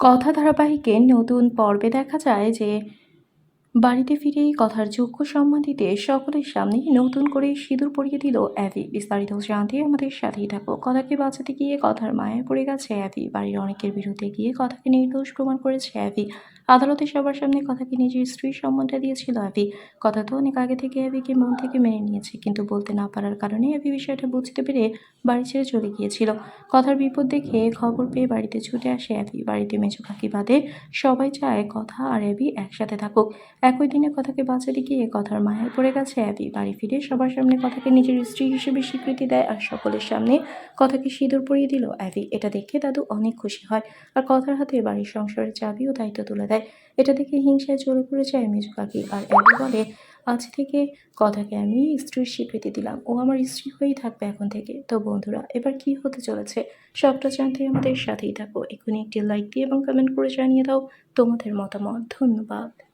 কথা ধারাবাহিকে নতুন পর্বে দেখা যায় যে বাড়িতে ফিরেই কথার যোগ্য সম্মান দিতে সকলের সামনে নতুন করে সিঁদুর পরিয়ে দিল অ্যাভি। বিস্তারিত জানতে আমাদের সাথেই থাকো কথাকে বাঁচাতে গিয়ে কথার মায়া পড়ে গেছে অ্যাভি। বাড়ির অনেকের বিরুদ্ধে গিয়ে কথাকে নির্দোষ প্রমাণ করেছে অ্যাভি। আদালতে সবার সামনে কথাকে নিজের স্ত্রীর সম্মানটা দিয়েছিল অ্যাভি। কথা তো অনেক আগে থেকে অ্যাভিকে মন থেকে মেনে নিয়েছে, কিন্তু বলতে না পারার কারণে অ্যাভি বিষয়টা বুঝতে পেরে বাড়ি ছেড়ে চলে গিয়েছিল। কথার বিপদ দেখে খবর পেয়ে বাড়িতে ছুটে আসে অ্যাভি। বাড়িতে মেজো কাকি বাদে সবাই চায় কথা আর অ্যাভি একসাথে থাকুক। একই দিনে কথাকে বাঁচাতে গিয়ে কথার মায়ায় পড়ে গেছে অ্যাবি বাড়ি ফিরে সবার সামনে কথাকে নিজের স্ত্রী হিসেবে স্বীকৃতি দেয় আর সকলের সামনে কথাকে সিঁদুর পরিয়ে দিল অ্যাবি এটা দেখে দাদু অনেক খুশি হয় আর কথার হাতে বাড়ির সংসারের চাবি ও দায়িত্ব তুলে দেয়। এটা দেখে হিংসায় চলে পড়ে যায় মেজু কাকি। আর অ্যাবি বলে, আজ থেকে কথাকে আমি স্ত্রীর স্বীকৃতি দিলাম। ও আমার স্ত্রী হয়েই থাকবে এখন থেকে। তো বন্ধুরা, এবার কি হতে চলেছে? সবটা জানতে আমাদের সাথেই থাকো। এখনই একটি লাইক দিয়ে এবং কমেন্ট করে জানিয়ে দাও তোমাদের মতামত। ধন্যবাদ।